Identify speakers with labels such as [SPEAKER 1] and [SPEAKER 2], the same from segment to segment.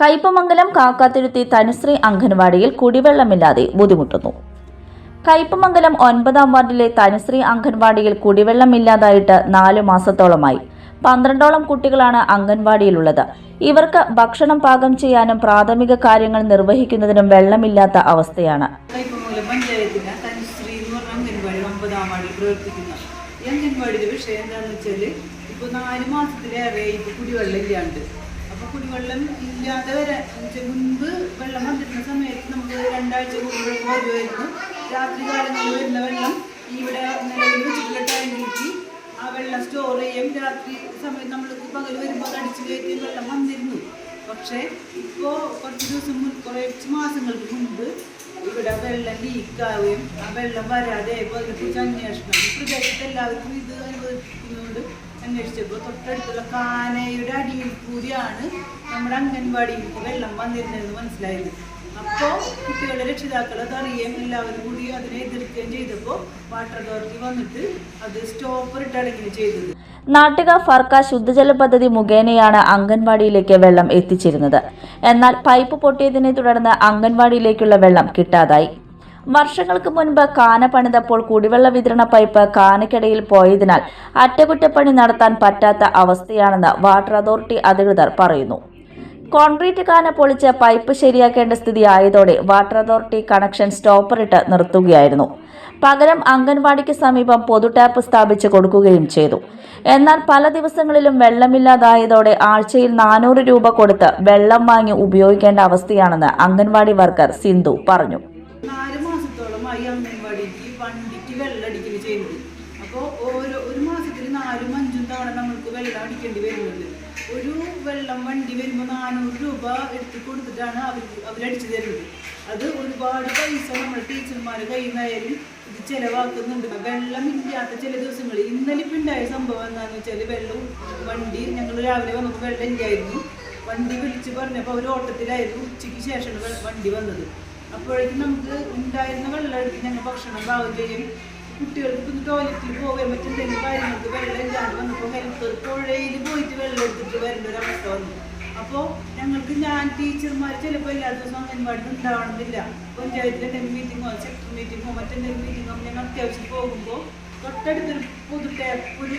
[SPEAKER 1] കയ്പമംഗലം കാക്കാത്തിരുത്തി തനുശ്രീ അംഗൻവാടിയിൽ കുടിവെള്ളമില്ലാതെ ബുദ്ധിമുട്ടുന്നു. കയ്പമംഗലം ഒൻപതാം വാർഡിലെ തനുശ്രീ അംഗൻവാടിയിൽ കുടിവെള്ളമില്ലാതായിട്ട് നാലു മാസത്തോളമായി. പന്ത്രണ്ടോളം കുട്ടികളാണ് അംഗൻവാടിയിലുള്ളത്. ഇവർക്ക് ഭക്ഷണം പാകം ചെയ്യാനും പ്രാഥമിക കാര്യങ്ങൾ നിർവഹിക്കുന്നതിനും വെള്ളമില്ലാത്ത അവസ്ഥയാണ്.
[SPEAKER 2] ഈ അംഗൻവാടിയുടെ വിഷയം എന്താണെന്ന് വെച്ചാൽ ഇപ്പോൾ നാല് മാസത്തിലേറെ കുടിവെള്ളം ഇല്ലാണ്ട്. കുടിവെള്ളം ഇല്ലാതെ വരെ മുൻപ് വെള്ളം വന്നിരുന്ന സമയത്ത് നമുക്ക് രണ്ടാഴ്ച കുടിവെള്ളം വരുമായിരുന്നു. രാത്രി കാലങ്ങളിൽ വരുന്ന വെള്ളം ഇവിടെ നിലവിൽ വെച്ചിട്ടുള്ള ആ വെള്ളം സ്റ്റോർ ചെയ്യും. രാത്രി സമയത്ത് നമ്മൾ പകൽ വരുമ്പോൾ അടിച്ചു കയറ്റി വെള്ളം വന്നിരുന്നു. പക്ഷേ ഇപ്പോൾ കുറച്ച് ദിവസം മുൻ കുറച്ച് മാസങ്ങൾക്ക് മുൻപ് ഇവിടെ വെള്ളം ലീക്കാവുകയും ആ വെള്ളം വരാതെ അതിനെക്കുറിച്ച് അന്വേഷണം. പ്രദേശത്ത് എല്ലാവർക്കും ഇത് അനുഭവിക്കുന്നതുകൊണ്ട് അന്വേഷിച്ചപ്പോൾ തൊട്ടടുത്തുള്ള കാനയുടെ അടിയിൽ കൂടിയാണ് നമ്മുടെ അംഗൻവാടിയിലേക്ക് വെള്ളം വന്നിരുന്നതെന്ന് മനസ്സിലായത്. അപ്പോൾ കുട്ടികളുടെ രക്ഷിതാക്കൾ അത് അറിയുകയും എല്ലാവരും കൂടി അതിനെ എതിർക്കുകയും ചെയ്തപ്പോൾ വാട്ടർ അതോറിറ്റി വന്നിട്ട് അത് സ്റ്റോപ്പർ ഇട്ടടങ്ങുകയും ചെയ്തത്.
[SPEAKER 1] നാട്ടുകാർ ഫർക്ക ശുദ്ധജല പദ്ധതി മുഖേനയാണ് അംഗൻവാടിയിലേക്ക് വെള്ളം എത്തിച്ചിരുന്നത്. എന്നാൽ പൈപ്പ് പൊട്ടിയതിനെ തുടർന്ന് അംഗൻവാടിയിലേക്കുള്ള വെള്ളം കിട്ടാതായി. വർഷങ്ങൾക്ക് മുൻപ് കാന പണിതപ്പോൾ കുടിവെള്ള വിതരണ പൈപ്പ് കാനയ്ക്കിടയിൽ പോയതിനാൽ അറ്റകുറ്റപ്പണി നടത്താൻ പറ്റാത്ത അവസ്ഥയാണെന്ന് വാട്ടർ അതോറിറ്റി അധികൃതർ പറയുന്നു. കോൺക്രീറ്റ് കാന പൊളിച്ച് പൈപ്പ് ശരിയാക്കേണ്ട സ്ഥിതി ആയതോടെ വാട്ടർ അതോറിറ്റി കണക്ഷൻ സ്റ്റോപ്പറിട്ട് നിർത്തുകയായിരുന്നു. പകരം അംഗൻവാടിക്ക് സമീപം പൊതു ടാപ്പ് സ്ഥാപിച്ച് കൊടുക്കുകയും ചെയ്തു. എന്നാൽ പല ദിവസങ്ങളിലും വെള്ളമില്ലാതായതോടെ ആഴ്ചയിൽ നാനൂറ് രൂപ കൊടുത്ത് വെള്ളം വാങ്ങി ഉപയോഗിക്കേണ്ട അവസ്ഥയാണെന്ന് അംഗൻവാടി വർക്കർ സിന്ധു പറഞ്ഞു.
[SPEAKER 2] അംഗൻവാടിക്ക് വണ്ടിക്ക് വെള്ളം അടിക്കൽ അപ്പോൾ ഓരോ ഒരു മാസത്തിൽ നാലും അഞ്ചും തവണ നമ്മൾക്ക് വെള്ളം അടിക്കേണ്ടി വരുന്നുണ്ട് ഒരു വെള്ളം വണ്ടി വരുമ്പോൾ നാനൂറ് രൂപ എടുത്ത് കൊടുത്തിട്ടാണ് അവർ അവരടിച്ചു തരുന്നത്. അത് ഒരുപാട് പൈസ നമ്മൾ ടീച്ചർമാർ കയ്യിൽ നിന്നായാലും ഇത് ചിലവാക്കുന്നുണ്ട്. വെള്ളം ഇല്ലാത്ത ചില ദിവസങ്ങളിൽ ഇന്നലെ ഇപ്പം ഉണ്ടായ സംഭവം എന്താണെന്ന് വെച്ചാൽ വെള്ളം വണ്ടി ഞങ്ങൾ രാവിലെ വന്നപ്പോൾ വെള്ളം ഇല്ലായിരുന്നു. വണ്ടി വിളിച്ച് പറഞ്ഞപ്പോൾ അവർ ഓട്ടത്തിലായിരുന്നു. ഉച്ചയ്ക്ക് ശേഷമാണ് വണ്ടി വന്നത്. അപ്പോഴേക്കും നമുക്ക് ഉണ്ടായിരുന്ന വെള്ളം എടുത്ത് ഞങ്ങൾ ഭക്ഷണം പാകം കുട്ടികൾക്ക് ഇപ്പം ടോയ്ലറ്റിൽ പോകാൻ പറ്റുന്ന കാര്യങ്ങൾക്ക് വെള്ളം ഇല്ലാണ്ട് വന്നപ്പോൾ ഹെൽപ്പർ പുഴയിൽ പോയിട്ട് വെള്ളം എടുത്തിട്ട് വരേണ്ട ഒരു അവസ്ഥ വന്നു. അപ്പോൾ ഞങ്ങൾക്ക് ഞാൻ ടീച്ചർമാർ ചിലപ്പോൾ എല്ലാ ദിവസവും അംഗൻവാടി ഉണ്ടാവണമെന്നില്ല. പഞ്ചായത്തിൽ എന്തെങ്കിലും മീറ്റിങ്ങോ സെക്ടർ മീറ്റിങ്ങോ മറ്റെന്തെങ്കിലും മീറ്റിങ്ങോ ഞങ്ങൾ അത്യാവശ്യം പോകുമ്പോൾ തൊട്ടടുത്തൊരു പുതു ടാപ്പ് ഒരു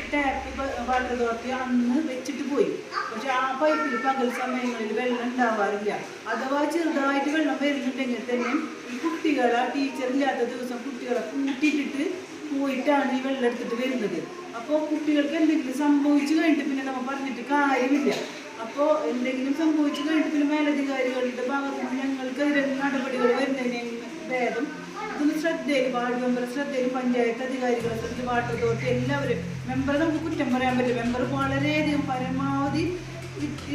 [SPEAKER 2] വാട്ടർ അതോറിറ്റി അന്ന് വെച്ചിട്ട് പോയി. പക്ഷെ ആ പൈപ്പിൽ പകൽ സമയങ്ങളിൽ വെള്ളം ഉണ്ടാവാറില്ല. അഥവാ ചെറുതായിട്ട് വെള്ളം വരുന്നുണ്ടെങ്കിൽ തന്നെ ഈ കുട്ടികളെ ആ ദിവസം കുട്ടികളെ കൂട്ടിയിട്ടിട്ട് പോയിട്ടാണ് ഈ വെള്ളം എടുത്തിട്ട് വരുന്നത്. അപ്പോൾ കുട്ടികൾക്ക് എന്തെങ്കിലും സംഭവിച്ചു കഴിഞ്ഞിട്ട് പിന്നെ നമ്മൾ പറഞ്ഞിട്ട് കാര്യമില്ല. അപ്പോൾ എന്തെങ്കിലും സംഭവിച്ചു കഴിഞ്ഞിട്ട് പിന്നെ മേലധികാരികളുടെ ഭാഗത്ത് നിന്ന് ഞങ്ങൾക്കെതിരെ നടപടികൾ വരുന്നതിന് ഭേദം ഇതൊന്ന് ശ്രദ്ധയിൽ വാർഡ് മെമ്പർ ശ്രദ്ധയിൽ പഞ്ചായത്ത് അധികാരികൾ ശ്രദ്ധ വാർഡ് അതോറിറ്റി എല്ലാവരും. മെമ്പർ നമുക്ക് കുറ്റം പറയാൻ പറ്റില്ല. മെമ്പർ വളരെയധികം പരമാവധി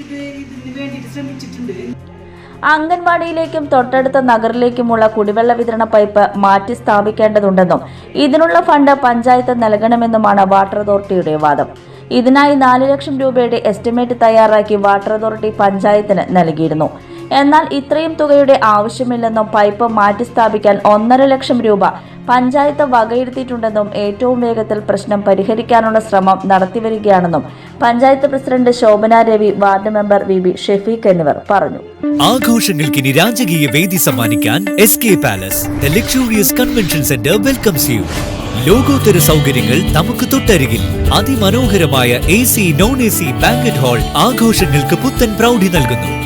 [SPEAKER 2] ഇത് ഇതിന് വേണ്ടിയിട്ട് ശ്രമിച്ചിട്ടുണ്ട്.
[SPEAKER 1] അംഗൻവാടിയിലേക്കും തൊട്ടടുത്ത നഗറിലേക്കുമുള്ള കുടിവെള്ള വിതരണ പൈപ്പ് മാറ്റി സ്ഥാപിക്കേണ്ടതുണ്ടെന്നും ഇതിനുള്ള ഫണ്ട് പഞ്ചായത്ത് നൽകണമെന്നുമാണ് വാട്ടർ അതോറിറ്റിയുടെ വാദം. ഇതിനായി നാല് ലക്ഷം രൂപയുടെ എസ്റ്റിമേറ്റ് തയ്യാറാക്കി വാട്ടർ അതോറിറ്റി പഞ്ചായത്തിന് നൽകിയിരുന്നു. എന്നാൽ ഇത്രയും തുകയുടെ ആവശ്യമില്ലെന്നും പൈപ്പ് മാറ്റിസ്ഥാപിക്കാൻ ഒന്നര ലക്ഷം രൂപ പഞ്ചായത്ത് വകയിരുത്തിയിട്ടുണ്ടെന്നും ഏറ്റവും വേഗത്തിൽ പ്രശ്നം പരിഹരിക്കാനുള്ള ശ്രമം നടത്തിവരികയാണെന്നും panchayat president Shobhana Ravi ward member V B Shefeeq എന്നിവർ പറഞ്ഞു.
[SPEAKER 3] ആഘോഷങ്ങൾക്കിനി രാജകീയ വേദി സമ്മാനിക്കാൻ S K palace luxurious convention centre welcomes you ലോകോത്തര സൗകര്യങ്ങൾ നമുക്ക് തൊട്ടരികിൽ. അതിമനോഹരമായ A C non A C banquet hall ആഘോഷങ്ങൾക്ക് പുത്തൻ പ്രൗഢി നൽകുന്നു.